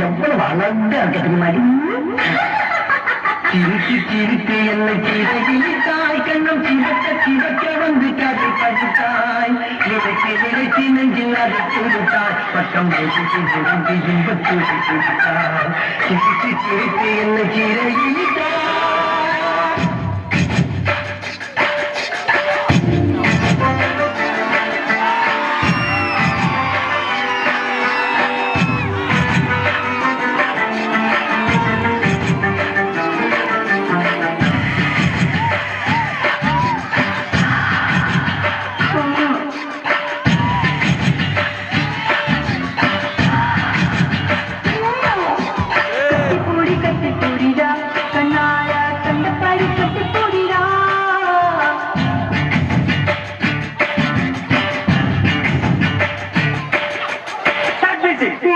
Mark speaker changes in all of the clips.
Speaker 1: எவ்வளவு லட்டா இருக்கிறதுக்கு மாதிரி சிரித்து சிரித்து என்னை சிறகிட்டாய் கண்ணம் சிறக்க சிறக்க வந்து கதை படித்தாய் இறைச்சி இறைச்சி நெஞ்சில் அதை கொடுத்தாய் பக்கம் வைத்து விழுந்து இன்பத்து கொடுத்தாய் சிரித்து சிரித்து என்னை சிறகிட்டாய்
Speaker 2: Sí, sí.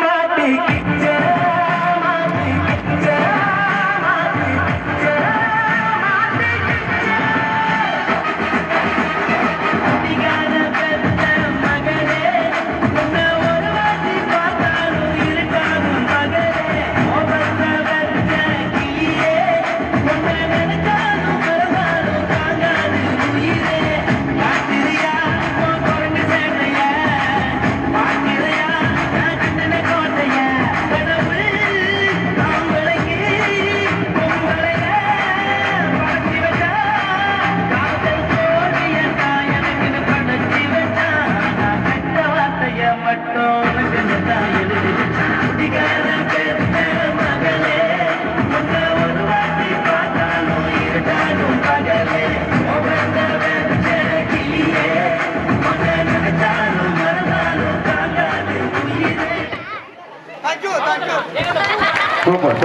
Speaker 3: por